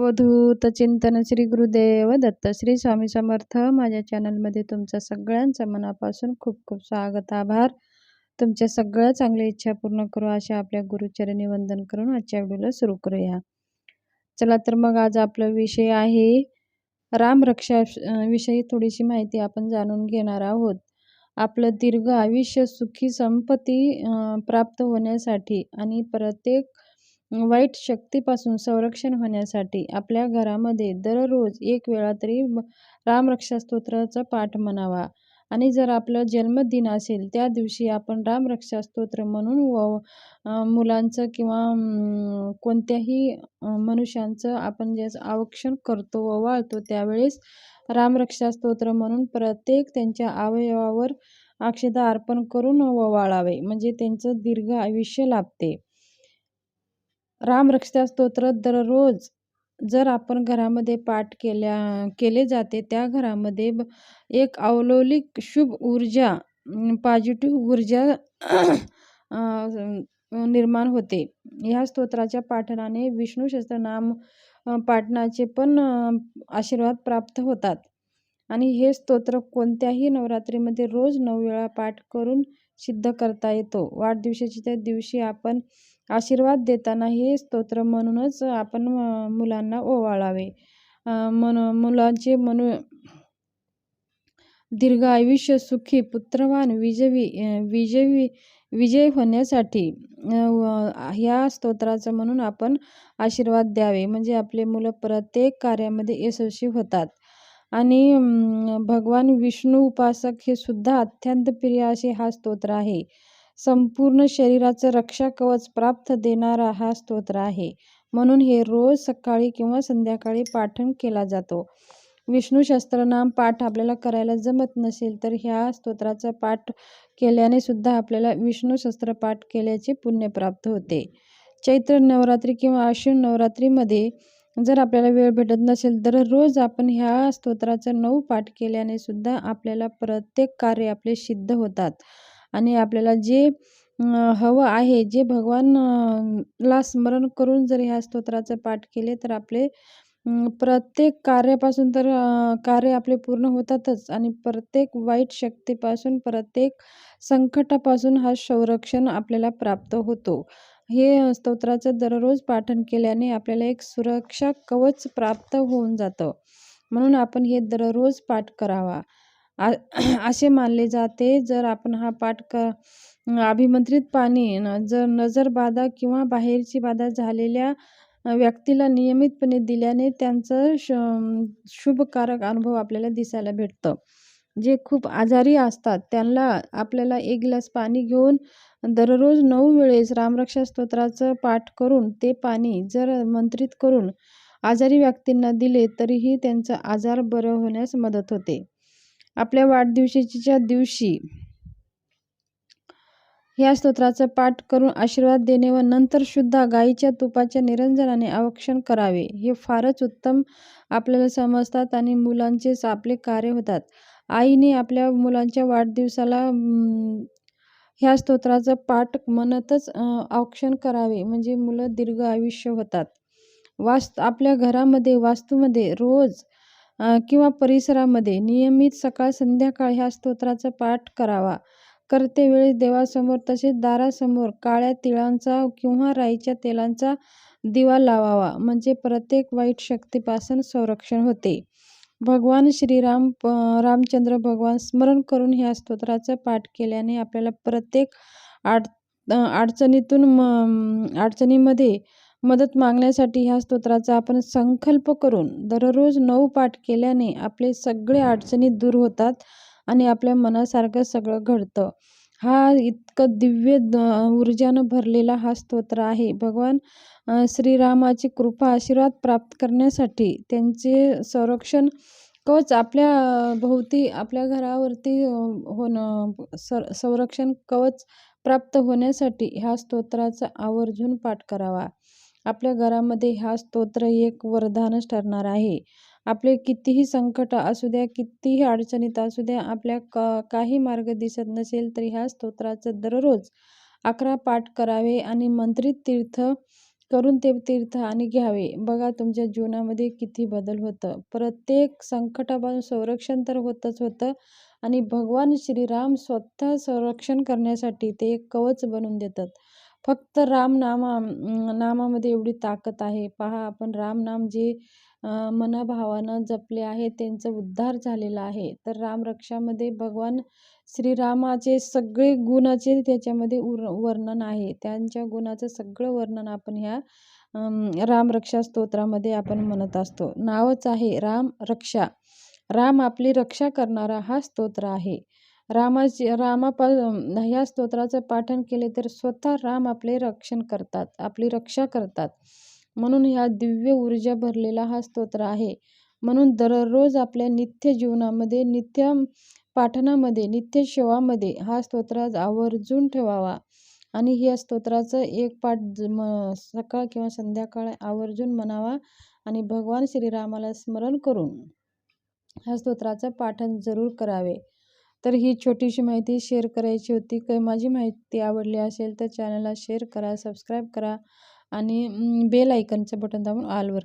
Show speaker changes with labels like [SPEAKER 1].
[SPEAKER 1] अवधूत चिंतन श्री गुरुदेव दत्त श्री स्वामी समर्थ. माझ्या चॅनलमध्ये तुमचं सगळ्यांचं मनापासून खूप खूप स्वागत आभार. तुमच्या सगळ्या चांगल्या इच्छा पूर्ण करू अशा आपल्या गुरुचरणी वंदन करून आजच्या व्हिडिओला सुरू करूया. चला तर मग आज आपला विषय आहे रामरक्षा विषयी थोडीशी माहिती आपण जाणून घेणार आहोत. आपलं दीर्घ आयुष्य सुखी संपत्ती प्राप्त होण्यासाठी आणि प्रत्येक वाईट शक्तीपासून संरक्षण होण्यासाठी आपल्या घरामध्ये दररोज एक वेळा तरी रामरक्षा स्तोत्राचा पाठ म्हणावा. आणि जर आपलं जन्मदिन असेल त्या दिवशी आपण रामरक्षा स्तोत्र म्हणून व मुलांचं किंवा कोणत्याही मनुष्यांचं आपण जे आवक्षण करतो व वाळतो त्यावेळेस रामरक्षा स्तोत्र म्हणून प्रत्येक त्यांच्या अवयवावर अक्षता अर्पण करून वाळावे. म्हणजे त्यांचं दीर्घ आयुष्य लाभते. रामरक्षा स्तोत्र दररोज जर आपण घरामध्ये पाठ केल्या केले जाते त्या घरामध्ये एक अवलौलिक शुभ ऊर्जा पॉझिटिव्ह ऊर्जा निर्माण होते. ह्या स्तोत्राच्या पाठनाने विष्णू सहस्त्रनाम पाठनाचे पण आशीर्वाद प्राप्त होतात. आणि हे स्तोत्र कोणत्याही नवरात्रीमध्ये रोज नऊ वेळा पाठ करून सिद्ध करता येतो. वाढदिवसाच्या त्या दिवशी आपण आशीर्वाद देताना हे स्तोत्र म्हणूनच आपण मुलांना ओवाळावे. मन मुलांचे मनु दीर्घ आयुष्य सुखी पुत्रवान विजयी विजयी विजय होण्यासाठी ह्या स्तोत्राचं म्हणून आपण आशीर्वाद द्यावे. म्हणजे आपले मुलं प्रत्येक कार्यामध्ये यशस्वी होतात. आणि भगवान विष्णू उपासक हे सुद्धा अत्यंत प्रिय असे हा स्तोत्र आहे. संपूर्ण शरीराचं रक्षा कवच प्राप्त देणारा हा स्तोत्र आहे. म्हणून हे रोज सकाळी किंवा संध्याकाळी पाठन केला जातो. विष्णू नाम पाठ आपल्याला करायला जमत नसेल तर ह्या स्तोत्राचा पाठ केल्याने सुद्धा आपल्याला विष्णू शस्त्र पाठ केल्याचे पुण्य प्राप्त होते. चैत्र नवरात्री किंवा आश्विन नवरात्रीमध्ये जर आपल्याला वेळ भेटत नसेल तर रोज आपण ह्या स्तोत्राचा नऊ पाठ केल्याने सुद्धा आपल्याला प्रत्येक कार्य आपले सिद्ध होतात. आणि आपल्याला जे हवं आहे जे भगवान ला स्मरण करून जर ह्या स्तोत्राचं पाठ केले तर आपले प्रत्येक कार्यापासून तर कार्य आपले पूर्ण होतातच. आणि प्रत्येक वाईट शक्तीपासून प्रत्येक संकटापासून हा संरक्षण आपल्याला प्राप्त होतो. हे स्तोत्राचं दररोज पाठन केल्याने आपल्याला एक सुरक्षा कवच प्राप्त होऊन जातं. म्हणून आपण हे दररोज पाठ करावा. असे मानले जाते. जर आपण हा पाठ क अभिमंत्रित पाणी न जर नजरबाधा किंवा बाहेरची बाधा झालेल्या व्यक्तीला नियमितपणे दिल्याने त्यांचं श शुभकारक अनुभव आपल्याला दिसायला भेटतं. जे खूप आजारी असतात त्यांना आपल्याला एक ग्लास पाणी घेऊन दररोज नऊ वेळेस रामरक्षा स्तोत्राचं पाठ करून ते पाणी जर मंत्रित करून आजारी व्यक्तींना दिले तरीही त्यांचा आजार बरं होण्यास मदत होते. आपल्या वाढदिवशीच्या दिवशी या स्तोत्राचा पाठ करून आशीर्वाद देणे व नंतर सुद्धा गाईच्या तुपाच्या निरंजनाने अवक्षण करावे. हे फारच उत्तम आपल्याला समजतात आणि मुलांचे आपले कार्य होतात. आईने आपल्या मुलांच्या वाढदिवसाला ह्या स्तोत्राचं पाठ म्हणतच औक्षण करावे. म्हणजे मुलं दीर्घ आयुष्य होतात. वास्त आपल्या घरामध्ये वास्तूमध्ये रोज किंवा परिसरामध्ये नियमित सकाळ संध्याकाळ ह्या स्तोत्राचा पाठ करावा. करते वेळेस देवासमोर तसेच दारासमोर काळ्या तिळांचा किंवा राईच्या तेलांचा दिवा लावावा म्हणजे प्रत्येक वाईट शक्तीपासून संरक्षण होते. भगवान श्रीराम रामचंद्र भगवान स्मरण करून ह्या स्तोत्राचा पाठ केल्याने आपल्याला प्रत्येक आड अडचणीतून म अडचणीमध्ये मदत मागण्यासाठी ह्या स्तोत्राचा आपण संकल्प करून दररोज नऊ पाठ केल्याने आपले सगळे अडचणी दूर होतात आणि आपल्या मनासारखं सगळं घडतं. हा इतकं दिव्य ऊर्जानं भरलेला हा स्तोत्र आहे. भगवान श्रीरामाची कृपा आशीर्वाद प्राप्त करण्यासाठी त्यांचे संरक्षण कवच आपल्या भोवती आपल्या घरावरती होणं सर संरक्षण कवच प्राप्त होण्यासाठी ह्या स्तोत्राचा आवर्जून पाठ करावा. आपल्या घरामध्ये हा स्तोत्र एक वरदानच ठरणार आहे. आपले कितीही संकट असू द्या कितीही अडचणीत असू द्या आपल्या क काही मार्ग दिसत नसेल तरी ह्या स्तोत्राचं दररोज अकरा पाठ करावे आणि मंत्रित तीर्थ करून ते तीर्थ आणि घ्यावे. बघा तुमच्या जीवनामध्ये किती बदल होतं. प्रत्येक संकटापासून संरक्षण तर होतच होतं आणि भगवान श्रीराम स्वतः संरक्षण करण्यासाठी ते एक कवच बनवून देतात. फक्त राम नामा नामामध्ये एवढी ताकद आहे. पहा आपण राम नाम जे मनभावानं जपले आहे त्यांचा उद्धार झालेला आहे. तर रामरक्षामध्ये भगवान श्रीरामाचे सगळे गुणाचे त्याच्यामध्ये उर वर्णन आहे. त्यांच्या गुणाचं सगळं वर्णन आपण ह्या रामरक्षा स्तोत्रामध्ये आपण म्हणत असतो. नावच आहे राम रक्षा राम आपली रक्षा करणारा हा स्तोत्र आहे. रामाची रामापा ह्या स्तोत्राचं पाठन केले तर स्वतः राम आपले रक्षण करतात आपली रक्षा करतात. म्हणून ह्या दिव्य ऊर्जा भरलेला हा स्तोत्र आहे. म्हणून दररोज आपल्या नित्य जीवनामध्ये नित्य पाठनामध्ये नित्य शेवामध्ये हा स्तोत्र आवर्जून ठेवावा. आणि ह्या स्तोत्राचं एक पाठ सकाळ किंवा संध्याकाळ आवर्जून म्हणावा आणि भगवान श्रीरामाला स्मरण करून ह्या स्तोत्राचं पाठन जरूर करावे. तर ही छोटीशी माहिती शेअर करायची होती. काही माझी माहिती आवडली असेल तर चॅनलला शेअर करा सबस्क्राईब करा आणि बेल आयकनचं बटन दाबून ऑलवर